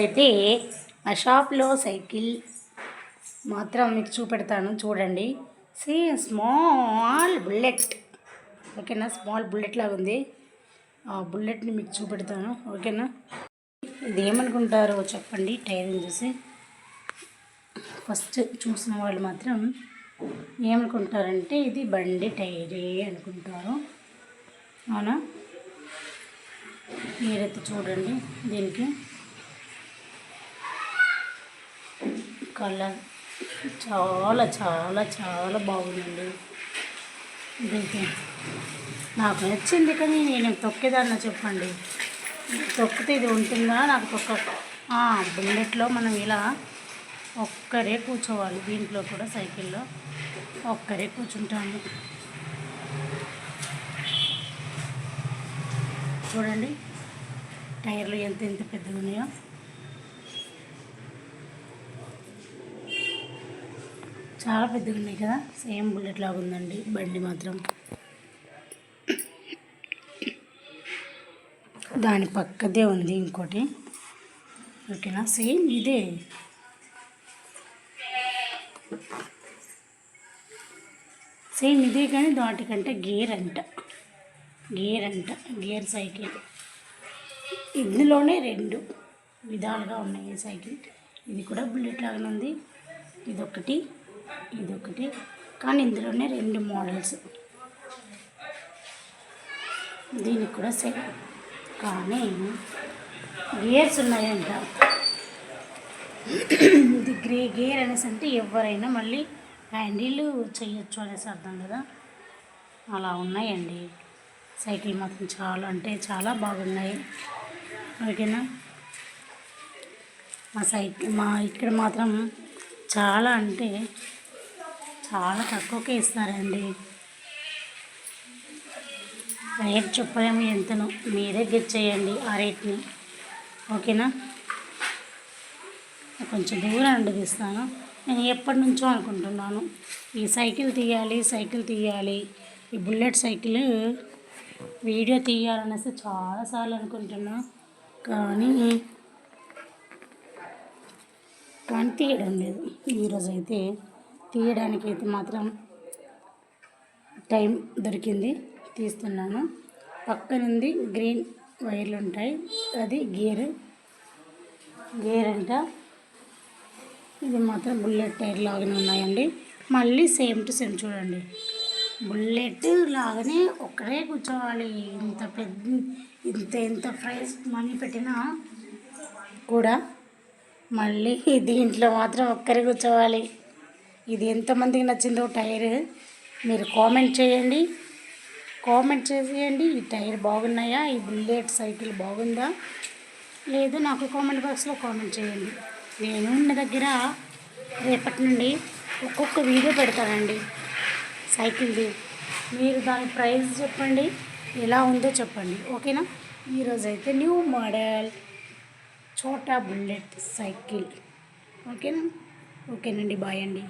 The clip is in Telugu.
అయితే మా షాప్లో సైకిల్ మాత్రం మీకు చూపెడతాను చూడండి. సీ స్మాల్ బుల్లెట్ ఓకేనా? స్మాల్ బుల్లెట్ లాగా ఉంది. ఆ బుల్లెట్ని మీకు చూపెడతాను. ఓకేనా? ఇది ఏమనుకుంటారో చెప్పండి టైరింగ్ చూసి. ఫస్ట్ చూసిన వాళ్ళు మాత్రం ఏమనుకుంటారంటే ఇది బండి టైరే అనుకుంటారు. అవునా? మీరైతే చూడండి దీనికి. కలర్ చాలా చాలా చాలా బాగుందండి. ఇదైతే నాకు నచ్చింది కానీ నేను తొక్కేదాన్న చెప్పండి. తొక్కితే ఇది ఉంటుందా? నాకు తొక్క బుల్లెట్లో మనం ఇలా ఒక్కరే కూర్చోవాలి. దీంట్లో కూడా సైకిల్లో ఒక్కరే కూర్చుంటాము. చూడండి టైర్లు ఎంత ఎంత పెద్దగా ఉన్నాయో చాలా పెద్దగా ఉన్నాయి కదా? సేమ్ బుల్లెట్ లాగా ఉందండి బండి మాత్రం. దాని పక్కదే ఉంది ఇంకోటి. ఓకేనా? సేమ్ ఇదే. సేమ్ ఇదే కానీ దాటికంటే గేర్ అంట. గేర్ అంట గేర్ సైకిల్. ఇందులోనే రెండు విధాలుగా ఉన్నాయి సైకిల్. ఇది కూడా బుల్లెట్ లాగానే ఉంది. ఇదొకటి ఇదొకటి. కానీ ఇందులోనే రెండు మోడల్స్. దీనికి కూడా సేమ్. కానీ గేర్స్ ఉన్నాయంట. ఇది గ్రే గేర్ అనేసి అంటే ఎవరైనా మళ్ళీ హ్యాండిల్ చేయొచ్చు అనేసి అర్థం కదా. అలా ఉన్నాయండి. సైకిల్ మాత్రం చాలా అంటే చాలా బాగున్నాయి. ఓకేనా? మా సైకిల్ మా ఇక్కడ మాత్రం చాలా అంటే చాలా తక్కువకే ఇస్తారండి. రేట్ చెప్పలేము ఎంతనో. మీరే గెట్ చేయండి ఆ రేట్ని. ఓకేనా? కొంచెం దూరం అండి తీస్తాను. నేను ఎప్పటి నుంచో అనుకుంటున్నాను. ఈ సైకిల్ తీయాలి సైకిల్ తీయాలి ఈ బుల్లెట్ సైకిల్ వీడియో తీయాలనేసి చాలాసార్లు అనుకుంటున్నా. కానీ కానీ తీయడం లేదు. ఈరోజు అయితే తీయడానికి అయితే మాత్రం టైం దొరికింది. తీస్తున్నాను. పక్కనుంది గ్రీన్ వైర్లు ఉంటాయి. అది గేర్. గేర్ అంట. ఇది మాత్రం బుల్లెట్ టైర్ లాగానే ఉన్నాయండి. మళ్ళీ సేమ్ టు సేమ్ చూడండి. బుల్లెట్ లాగానే ఒక్కడే కూర్చోవాలి. ఇంత పెద్ద ఇంత ఎంత ప్రైస్ మనీ పెట్టినా కూడా మళ్ళీ దీంట్లో మాత్రం ఒక్కరే కూర్చోవాలి. ఇది ఎంతమందికి నచ్చిందో టైర్. మీరు కామెంట్ చేయండి. కామెంట్ చేసేయండి ఈ టైర్ బాగున్నాయా? ఈ బుల్లెట్ సైకిల్ బాగుందా? లేదు నాకు కామెంట్ బాక్స్లో కామెంట్ చేయండి. నేను ఉన్న దగ్గర రేపటి నుండి ఒక్కొక్క వీడియో పెడతానండి. సైకిల్ది. మీరు దాని ప్రైస్ చెప్పండి. ఎలా ఉందో చెప్పండి. ఓకేనా? ఈరోజైతే న్యూ మోడల్. చోటా బుల్లెట్ సైకిల్. ఓకేనా? ఓకేనండి బాయ్ అండి.